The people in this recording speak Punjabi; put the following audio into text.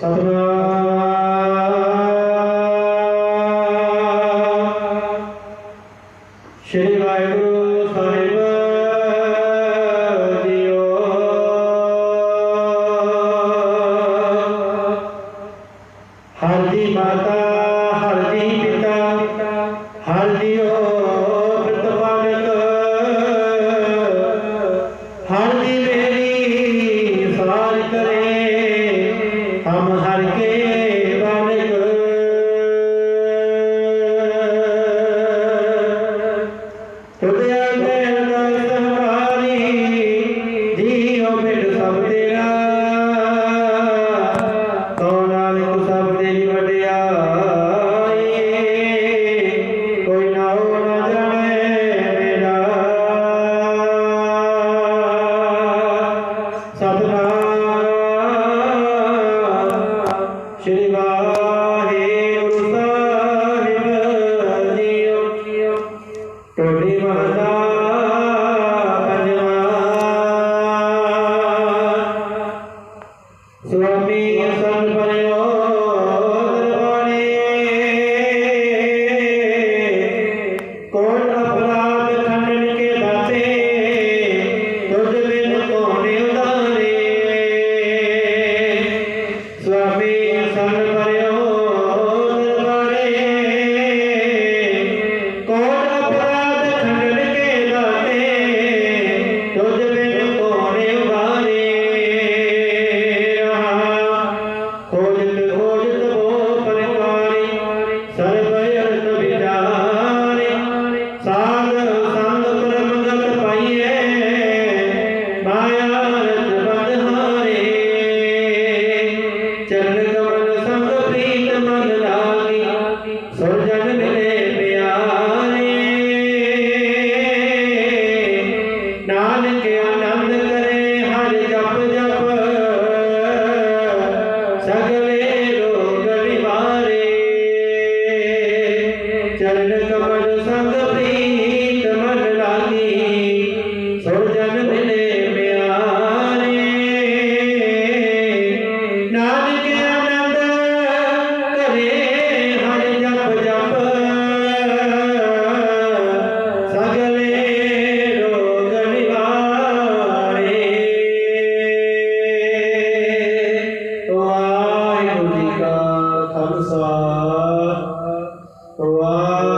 ਸਤਨਾਮ। ਸ਼੍ਰੀ ਵਾਹਿਗੁਰੂ ਸਾਹਿਬ ਜੀਓ। ਹਰ ਜੀ ਮਾਤਾ ਹਰ ਜੀ ਪਿਤਾ ਹਰ ਜੀਓ Amen. que Hurrah!